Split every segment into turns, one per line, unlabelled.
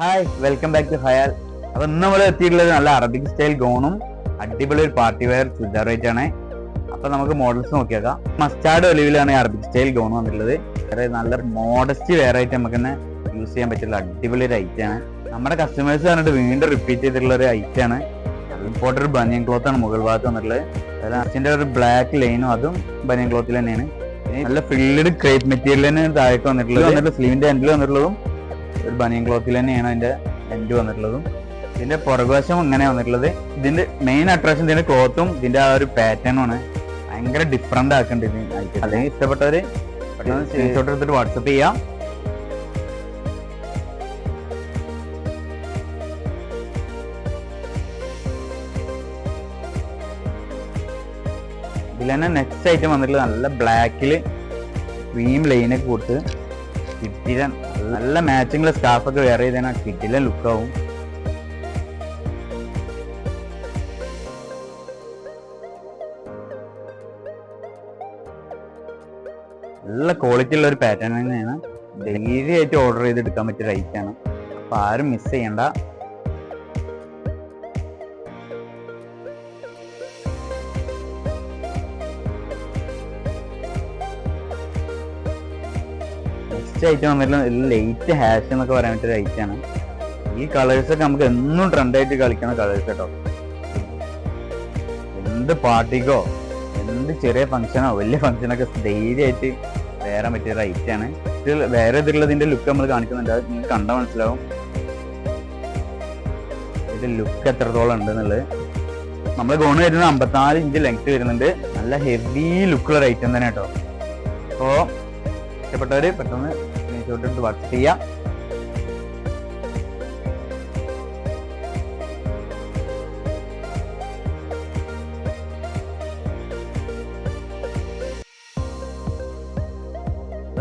Hi welcome back to Hayal അപ്പൊ ഇന്ന് നമ്മൾ എത്തിയിട്ടുള്ളത് നല്ല അറബിക് സ്റ്റൈൽ ഗോണും അടിപൊളി ഒരു പാർട്ടി വെയർ ചുരിദാറായിട്ട് ആണ്. അപ്പൊ നമുക്ക് മോഡൽസ് നോക്കിയേക്കാം. മസ്റ്റാർഡ് ഒലിവിലാണ് അറബിക് സ്റ്റൈൽ ഗോൺ വന്നിട്ടുള്ളത്. വേറെ നല്ല മോഡസ്റ്റ് വെയർ ആയിട്ട് നമുക്ക് തന്നെ യൂസ് ചെയ്യാൻ പറ്റുള്ള അടിപൊളി ഒരു ഐറ്റം ആണ്. നമ്മുടെ കസ്റ്റമേഴ്സ് പറഞ്ഞിട്ട് വീണ്ടും റിപ്പീറ്റ് ചെയ്തിട്ടുള്ള ഒരു ഐറ്റം ആണ്. ഇമ്പോർട്ടഡ് ബനിയൻ ക്ലോത്ത് ആണ് മുകൾ ഭാഗത്ത് വന്നിട്ടുള്ളത്. അതിൽ അച്ഛന്റെ ഒരു ബ്ലാക്ക് ലൈനും അതും ബനിയൻ ക്ലോത്തിൽ തന്നെയാണ്. നല്ല ഫില്ലഡ് ക്രേപ്പ് മെറ്റീരിയൽ തന്നെ താഴേക്ക് വന്നിട്ടുള്ളത്. വന്നിട്ട് സ്ലീവിന്റെ എൻഡിൽ വന്നിട്ടുള്ളതും ഒരു ബനിയൻ ക്ലോത്തിൽ തന്നെയാണ് അതിന്റെ എൻഡ് വന്നിട്ടുള്ളതും. ഇതിന്റെ പുറകുവശം അങ്ങനെ വന്നിട്ടുള്ളത്. ഇതിന്റെ മെയിൻ അട്രാക്ഷൻ ഇതിന്റെ ക്ലോത്തും ഇതിന്റെ ആ ഒരു പാറ്റേണും ആണ്. ഭയങ്കര ഡിഫറെന്റ് ആക്കുന്നുണ്ട് ഇതിന് അല്ലെങ്കിൽ ഇഷ്ടപ്പെട്ടവര് പെട്ടെന്ന് സ്ക്രീൻഷോട്ട് എടുത്തിട്ട് വാട്സപ്പ് ചെയ്യാം. ഇതിൽ തന്നെ നെക്സ്റ്റ് ഐറ്റം വന്നിട്ടുള്ളത് നല്ല ബ്ലാക്കിൽ ക്രീം ലൈനൊക്കെ കൊടുത്ത് കിട്ടില്ല നല്ല മാച്ചിങ് സ്റ്റാഫ് ഒക്കെ വേറെ ചെയ്താൽ കിട്ടില്ല ലുക്കാവും നല്ല ക്വാളിറ്റി ഉള്ള ഒരു പാറ്റേൺ തന്നെയാണ്. ഡെയിലി ആയിട്ട് ഓർഡർ ചെയ്ത് എടുക്കാൻ പറ്റിയ റൈറ്റ് ആണ്. അപ്പൊ ആരും മിസ് ചെയ്യണ്ട. നെക്സ്റ്റ് ഐറ്റം വന്നിട്ടുള്ള ലേറ്റ് ഹാഷ് എന്നൊക്കെ പറയാൻ പറ്റിയ ഐറ്റം ആണ്. ഈ കളേഴ്സ് ഒക്കെ നമുക്ക് എന്നും ട്രെൻഡായിട്ട് കളിക്കുന്ന കളേഴ്സ് കേട്ടോ. എന്ത് പാർട്ടിക്കോ എന്ത് ചെറിയ ഫംഗ്ഷനോ വലിയ ഫംഗ്ഷനൊക്കെ ധൈര്യമായിട്ട് വേറെ പറ്റിയ ഐറ്റം ആണ്. വേറെ ഇതിലുള്ളതിന്റെ ലുക്ക് നമ്മൾ കാണിക്കുന്നുണ്ട്. അത് നിങ്ങൾക്ക് കണ്ടാൽ മനസ്സിലാവും. ഇത് ലുക്ക് എത്രത്തോളം ഉണ്ട് എന്നുള്ളത്. നമ്മൾ ഗോണ് വരുന്നത് അമ്പത്തിനാല് ഇഞ്ച് ലെങ്ത് വരുന്നുണ്ട്. നല്ല ഹെവി ലുക്കുള്ള ഐറ്റം തന്നെ കേട്ടോ. അപ്പോൾ ഇഷ്ടപ്പെട്ടവര് പെട്ടെന്ന് സ്ക്രീൻഷോട്ട് വർക്ക് ചെയ്യാം.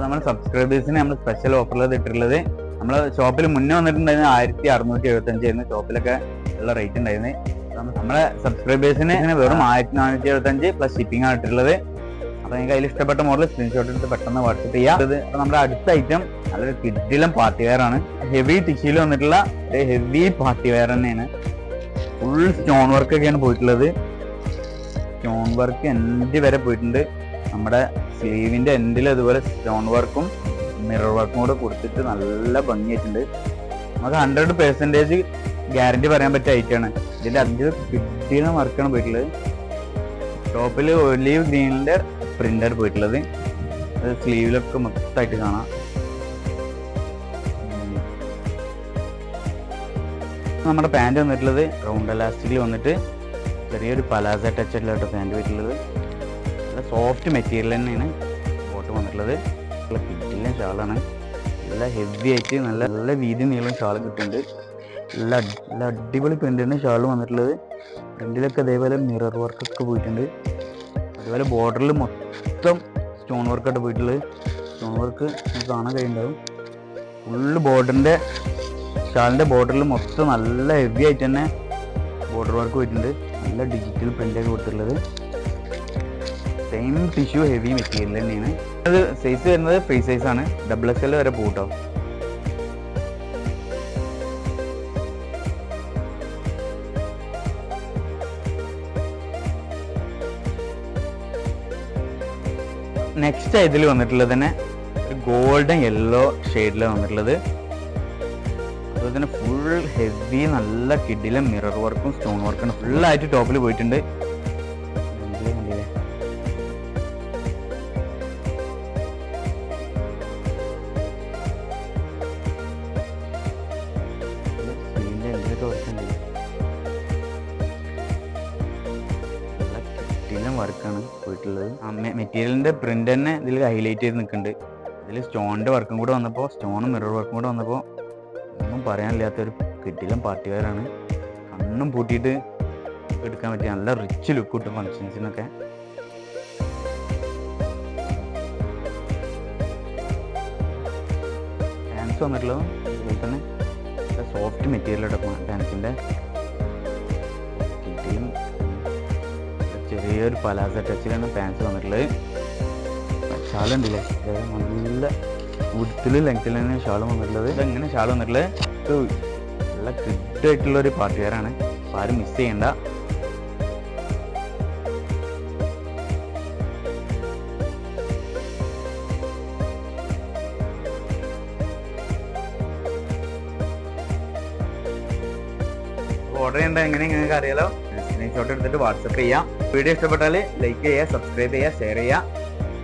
നമ്മൾ സബ്സ്ക്രൈബേഴ്സിന് നമ്മൾ സ്പെഷ്യൽ ഓഫറിൽ ഇട്ടിട്ടുള്ളത്. നമ്മൾ ഷോപ്പിൽ മുന്നേ വന്നിട്ടുണ്ടായിരുന്നത് ആയിരത്തി അറുന്നൂറ്റി എഴുപത്തഞ്ച് ആയിരുന്നു. ഷോപ്പിലൊക്കെ ഉള്ള റേറ്റ് ഉണ്ടായിരുന്നത്. നമ്മളെ സബ്സ്ക്രൈബേഴ്സിന് വെറും ആയിരത്തി നാനൂറ്റി എഴുപത്തഞ്ച് പ്ലസ് ഷിപ്പിംഗ് ആണ് ഇട്ടിട്ടുള്ളത്. അപ്പൊ നിങ്ങൾക്ക് അതിൽ ഇഷ്ടപ്പെട്ട മോഡൽ സ്ക്രീൻഷോട്ട് എടുത്ത് പെട്ടെന്ന് വാട്സപ്പ് ചെയ്യാം. ഇത് നമ്മുടെ അടുത്ത ഐറ്റം നല്ലൊരു കിഡിലും പാർട്ടി വെയർ ആണ്. ഹെവി ടിഷ്യൂൽ വന്നിട്ടുള്ള ഹെവി പാർട്ടി വെയർ തന്നെയാണ്. ഫുൾ സ്റ്റോൺ വർക്ക് ഒക്കെയാണ് പോയിട്ടുള്ളത്. സ്റ്റോൺ വർക്ക് എൻഡ് വരെ പോയിട്ടുണ്ട്. നമ്മുടെ സ്ലീവിന്റെ എൻഡിൽ അതുപോലെ സ്റ്റോൺ വർക്കും മിറർ വർക്കും കൂടെ കൊടുത്തിട്ട് നല്ല ഭംഗിയായിട്ടുണ്ട്. നമുക്ക് ഹൺഡ്രഡ് പെർസെന്റേജ് ഗ്യാരണ്ടി പറയാൻ പറ്റിയ ഐറ്റമാണ് ഇതിന്റെ അഞ്ച് കിട്ടിയ വർക്കാണ് പോയിട്ടുള്ളത്. ടോപ്പിൽ ഒലീവ് ഗ്രീനിന്റെ പ്രിന്റാണ് പോയിട്ടുള്ളത്. അത് സ്ലീവിലൊക്കെ മൊത്തമായിട്ട് കാണാം. നമ്മുടെ പാന്റ് വന്നിട്ടുള്ളത് റൗണ്ട് എലാസ്റ്റിക്കിൽ വന്നിട്ട് ചെറിയൊരു പലാസ ടച്ച് അല്ലാട്ടോ പാന്റ് പോയിട്ടുള്ളത് നല്ല സോഫ്റ്റ് മെറ്റീരിയൽ തന്നെയാണ് ബോട്ട് വന്നിട്ടുള്ളത്. നല്ല ഷാളാണ്. നല്ല ഹെവി ആയിട്ട് നല്ല നല്ല വീതി നീളം ഷാൾ കിട്ടുന്നുണ്ട് നല്ല നല്ല അടിപൊളി പ്രിന്റിന്റെ ഷാൾ വന്നിട്ടുള്ളത്. പ്രിന്റിലൊക്കെ അതേപോലെ മിറർ വർക്കൊക്കെ പോയിട്ടുണ്ട്. അതുപോലെ ബോർഡറിൽ മൊത്തം സ്റ്റോൺ വർക്കായിട്ട് പോയിട്ടുള്ളത്. സ്റ്റോൺ വർക്ക് നമുക്ക് കാണാൻ കഴിയുണ്ടാവും ഫുള്ള് ബോർഡറിന്റെ ഷാളിന്റെ ബോർഡറിൽ മൊത്തം നല്ല ഹെവി ആയിട്ട് തന്നെ ബോർഡർ വർക്ക് പോയിട്ടുണ്ട്. നല്ല ഡിജിറ്റൽ പ്രിന്റൊക്കെ കൊടുത്തിട്ടുള്ളത്. സെയിം ടിഷ്യൂ ഹെവി മെറ്റീരിയൽ തന്നെയാണ്. അത് സൈസ് വരുന്നത് ഫ്രീ സൈസാണ് ഡബിൾ എക്സ് എൽ വരെ പോട്ടോ നെക്സ്റ്റ് ഇതിൽ വന്നിട്ടുള്ളത് തന്നെ ഗോൾഡൻ യെല്ലോ ഷെയ്ഡിൽ വന്നിട്ടുള്ളത്. അതുപോലെ തന്നെ ഫുൾ ഹെവി നല്ല കിഡിലെ മിറർ വർക്കും സ്റ്റോൺ വർക്കും ഫുൾ ആയിട്ട് ടോപ്പിൽ പോയിട്ടുണ്ട്. കണ്ടില്ലേ, കിട്ടിലും വർക്കാണ് പോയിട്ടുള്ളത്. മെറ്റീരിയലിന്റെ പ്രിന്റ് തന്നെ ഇതിൽ ഹൈലൈറ്റ് ചെയ്ത് നിൽക്കുന്നുണ്ട് ഇതിൽ സ്റ്റോണിന്റെ വർക്കും കൂടെ വന്നപ്പോൾ സ്റ്റോണും മിറർ വർക്കും കൂടെ വന്നപ്പോൾ ഒന്നും പറയാനില്ലാത്ത ഒരു കിട്ടിയിലും പാർട്ടിക്കാരാണ് കണ്ണും പൂട്ടിയിട്ട് എടുക്കാൻ പറ്റിയ നല്ല റിച്ച് ലുക്ക് കിട്ടും ഫങ്ഷൻസിനൊക്കെ ഡാൻസ് വന്നിട്ടുള്ളതും അതുപോലെ തന്നെ. സോഫ്റ്റ് മെറ്റീരിയൽ പാൻസിന്റെ ചെറിയൊരു പലാസ ടച്ചിലാണ് പാൻസ് വന്നിട്ടുള്ളത്. ഷാളുണ്ടല്ലേ? നല്ല ഉടുത്തിൽ തന്നെ ഷാൾ വന്നിട്ടുള്ളത്. ഇതെങ്ങനെ ഷാൾ വന്നിട്ടുള്ളത്? നല്ല കിട്ടായിട്ടുള്ള ഒരു പാർട്ടിക്കാരാണ് അപ്പോൾ ആരും മിസ് ചെയ്യണ്ട. ഓർഡർ ചെയ്യേണ്ട എങ്ങനെ നിങ്ങൾക്ക് അറിയാലോ? സ്ക്രീൻഷോട്ട് എടുത്തിട്ട് വാട്സപ്പ് ചെയ്യാം. വീഡിയോ ഇഷ്ടപ്പെട്ടാൽ ലൈക്ക് ചെയ്യുക സബ്സ്ക്രൈബ് ചെയ്യുക ഷെയർ ചെയ്യുക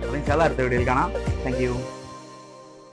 അപ്പോൾ ഇൻഷാല്ല അടുത്ത വീഡിയോയിൽ കാണാം. താങ്ക്